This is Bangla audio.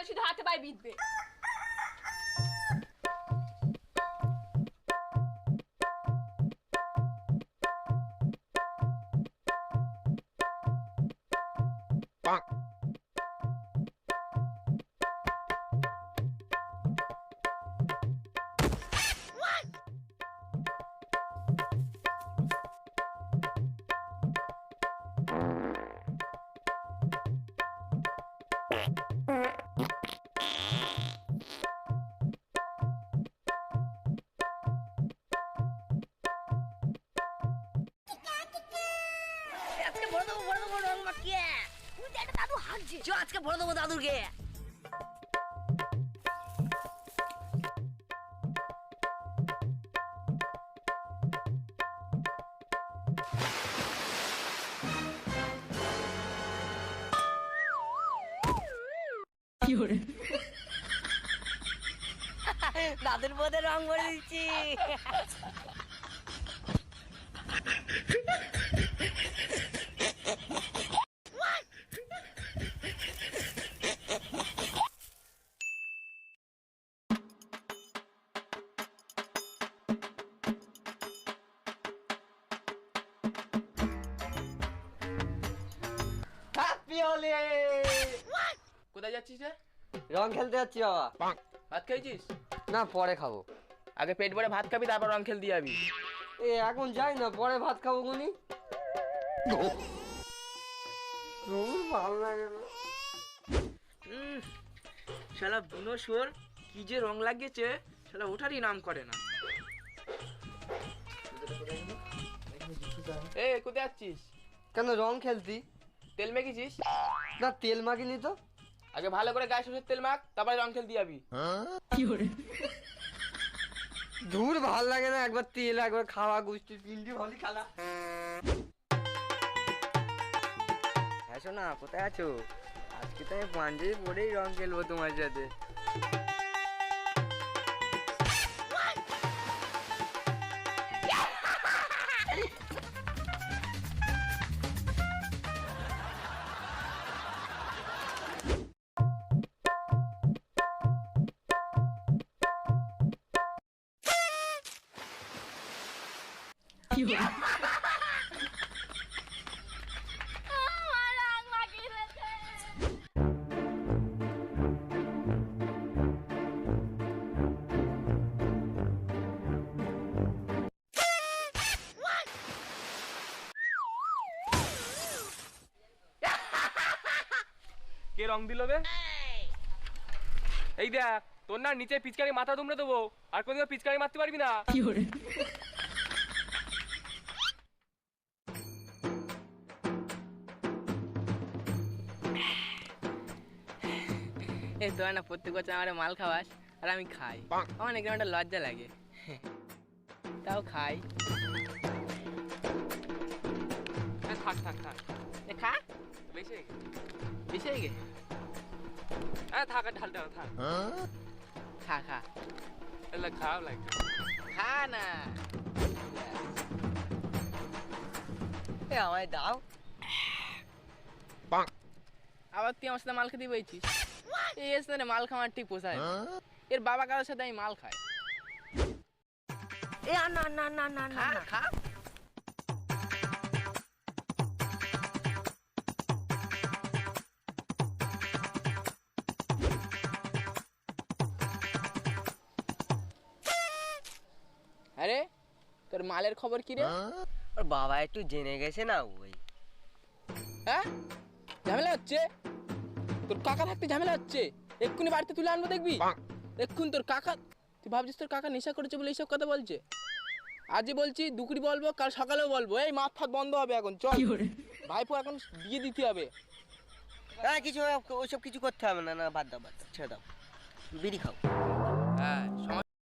তাহলে শুধু হাতে পায়ে বিঁধবে আজকে বড় দেবো বড় দেবো রং মাখিয়ে তুই দেখ দাদু চ আজকে বড় দেবো দাদুকে। দাদুর পথে রং করে দিচ্ছি। হ্যাপি কোথায় যাচ্ছিস রে? রং খেলতে যাচ্ছি বাবা। ভাত খাইছিস না পরে খাব। আগে পেট ভরে ভাত খাবি তারপর রং খেলতে যাবি। এ এখন যাই না পরে ভাত খাব কোনি ধুর, ভালো লাগে না। শালা বুনো সোর কি যে রং লাগিয়েছে শালা ওঠারই নাম করে না। এ কোথায় যাচ্ছিস? কেন রং খেলতি? তেল মেখেছিস? না তেল মাখিনি তো। আগে ভালো করে গায়ে সরষের তেল মাখ তারপরে রং খেলতে যাবি ধুর ভালো লাগে না একবার তেল একবার খাওয়া গুষ্টি তিনটি ভালো খেলা। হ্যাঁ শোনা কোথায় আছো? আজকে তো আমি পাঞ্জাবি পরেই রং খেলব তোমার সাথে। মাখিয়ে দিয়েছে। কে রং দিল বে? এই দেখ তোর না নিচে পিচকারি মাথা দুমড়ে দেবো আর কোনদিন পিচকারি মারতে পারবি না। এই তোরা না প্রত্যেক বছর আমার মাল খাওয়াস আর আমি খাই আমার একদম একটা লজ্জা লাগে তাও খাই হ্যাঁ, থাক থাক থাক এ খা বেশি হয়ে গেছে। বেশি হয়ে গে হ্যাঁ থাক আর ঢালতে হবে, থাক খা খা এলে খারাপ লাগছে খা না এ আমায় দাও আবার তুই আমার সাথে মাল খেতে বইছিস এই এর সাথে মাল খাওয়ার ঠিক পোষায় না। এর বাবা কারোর সাথে আমি মাল খাই এ না না না না না খা না খা আরে তোর মালের খবর কি রে ওর বাবা একটু জেনে গেছে না ওই হ্যাঁ ঝামেলা হচ্ছে তোর কাকা থাকতে ঝামেলা হচ্ছে। এক্ষুনি বাড়িতে তুলে আনব দেখবি। এক্ষুনি তোর কাকা তুই ভাবছিস তোর কাকা নেশা করেছে বলে এইসব কথা বলছে? আজই বলছি দুকুরি বলব কাল সকালেও বলব। এই মাথ ফাত বন্ধ হবে এখন চল। ভাইপো এখন বিয়ে দিতে হবে। হ্যাঁ কিছু ওইসব কিছু করতে হবে না না বাদ দাও বাদ দাও ছেড়ে দাও। বিড়ি খাও। হ্যাঁ।